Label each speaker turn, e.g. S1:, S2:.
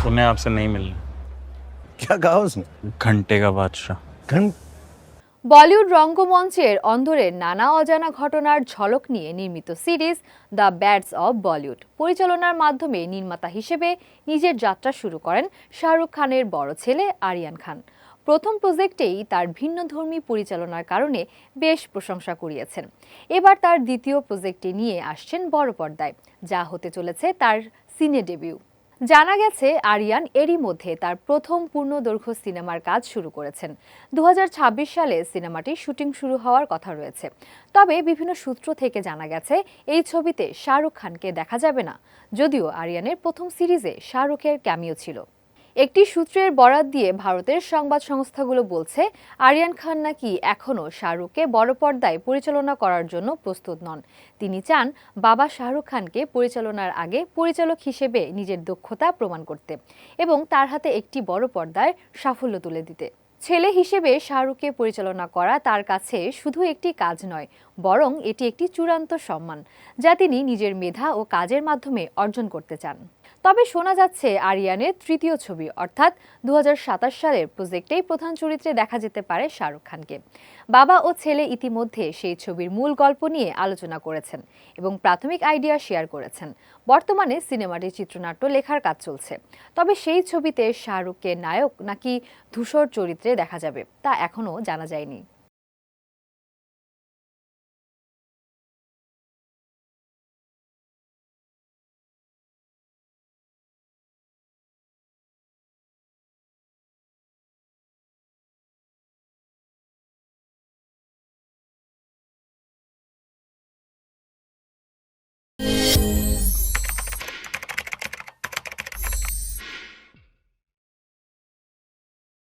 S1: उन्हें आपसे नहीं मिलना
S2: क्या कहा उसने
S1: घंटे का बादशाह
S2: घंट
S3: বলিউড রঙ্গমঞ্চের অন্দরের নানা অজানা ঘটনার ঝলক নিয়ে নির্মিত series the bads of Bollywood পরিচালনার মাধ্যমে নির্মাতা হিসেবে নিজের যাত্রা শুরু করেন শাহরুখ খানের বড় ছেলে আরিয়ান খান প্রথম প্রজেক্টেই তার ভিন্নধর্মী পরিচালনার কারণে বেশ প্রশংসা কুড়িয়েছেন এবার তার দ্বিতীয় প্রজেক্টটি নিয়ে আসছেন বড় পর্দায় যা হতে চলেছে তার সিনে ডেবিউ জানা গেছে, আরিয়ান এরই মধ্যে তার প্রথম পূর্ণদৈর্ঘ্য সিনেমার কাজ শুরু করেছেন। দু হাজার ছাব্বিশ সালে সিনেমাটি শুটিং শুরু হওয়ার কথা রয়েছে। তবে বিভিন্ন সূত্র থেকে জানা গেছে, এই ছবিতে শাহরুখ খানকে দেখা যাবে না। যদিও আরিয়ানের প্রথম সিরিজে শাহরুখের ক্যামিও ছিল। একটি সূত্রের বরাত দিয়ে ভারতের সংবাদ সংস্থাগুলো বলছে, আরিয়ান খান নাকি এখনও শাহরুখকে বড় পর্দায় পরিচালনা করার জন্য প্রস্তুত নন। তিনি চান বাবা শাহরুখ খানকে পরিচালনার আগে পরিচালক হিসেবে নিজের দক্ষতা প্রমাণ করতে এবং তার হাতে একটি বড় পর্দায় সাফল্য তুলে দিতে। ছেলে হিসেবে শাহরুখকে পরিচালনা করা তার কাছে শুধু একটি কাজ নয়, বরং এটি একটি চূড়ান্ত সম্মান, যা তিনি নিজের মেধা ও কাজের মাধ্যমে অর্জন করতে চান। তবে শোনা যাচ্ছে আরিয়ানের তৃতীয় ছবি, অর্থাৎ দুহাজার সাতাশ সালের প্রজেক্টেই প্রধান চরিত্রে দেখা যেতে পারে শাহরুখ খানকে। বাবা ও ছেলে ইতিমধ্যে সেই ছবির মূল গল্প নিয়ে আলোচনা করেছেন এবং প্রাথমিক আইডিয়া শেয়ার করেছেন। বর্তমানে সিনেমাটির চিত্রনাট্য লেখার কাজ চলছে। তবে সেই ছবিতে শাহরুখকে নায়ক নাকি ধূসর চরিত্রে ক্ষেত্রে দেখা যাবে তা এখনও জানা যায়নি। thank you